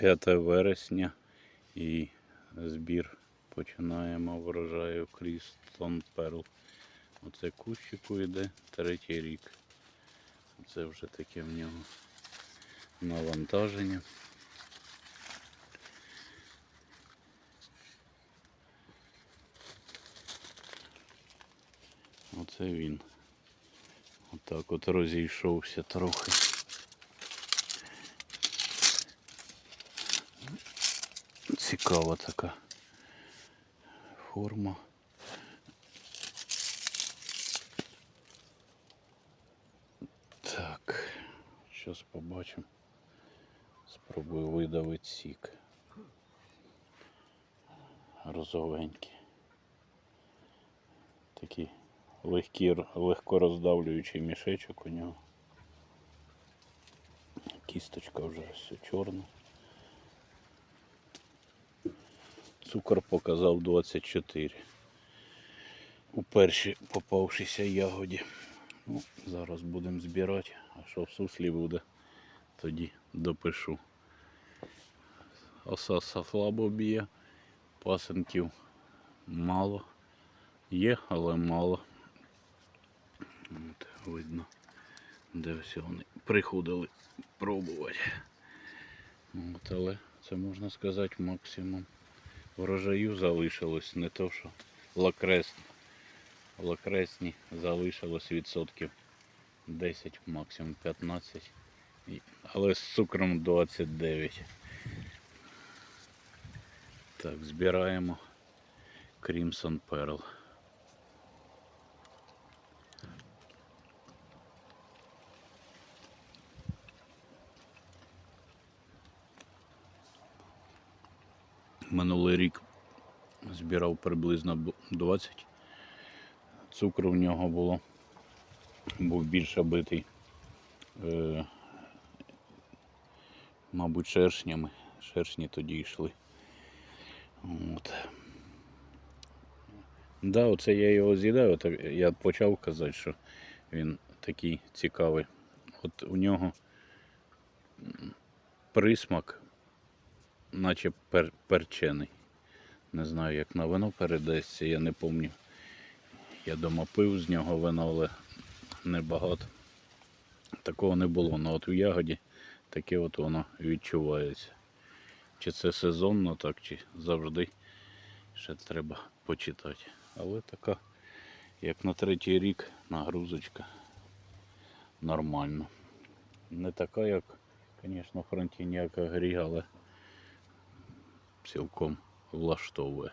5 вересня і збір починаємо врожаю Крістон Перл. Оце кущику йде третій рік. Це вже таке в нього навантаження. Оце він. Отак от розійшовся трохи. Цікава така форма. Так, зараз побачимо. Спробую видавити сік. Розовенький. Такий легкий, легко роздавлюючий мішечок у нього. Кісточка вже все чорна. Цукор показав 24. У першій попавшійся ягоді. Ну, зараз будемо збирати, а що в суслі буде, тоді допишу. Осаса слабо б'є, пасенків мало. Є, але мало. От, видно, де всі вони приходили пробувати. От, але це можна сказати максимум. Врожаю залишилось, не то що лакресні. Лакресні залишилось відсотків 10, максимум 15. І- Але з цукром 29. Так, збираємо Crimson Pearl. Минулий рік збирав приблизно бу- 20. Цукру в нього було. Був більше битий. Е, мабуть, шершнями. Шершні тоді йшли. От. Да, оце я його з'їдаю. Я почав казати, що він такий цікавий. От у нього присмак, наче пер, перчений. Не знаю, як на вино передасться, я не пам'ятаю. Я дома пив з нього вино, але небагато. Такого не було. Ну от у ягоді таке от воно відчувається. Чи це сезонно так, чи завжди ще треба почитати. Але така, як на третій рік, нагрузочка нормально. Не така, як, звісно, фронтіняка грі, але цілком влаштовує.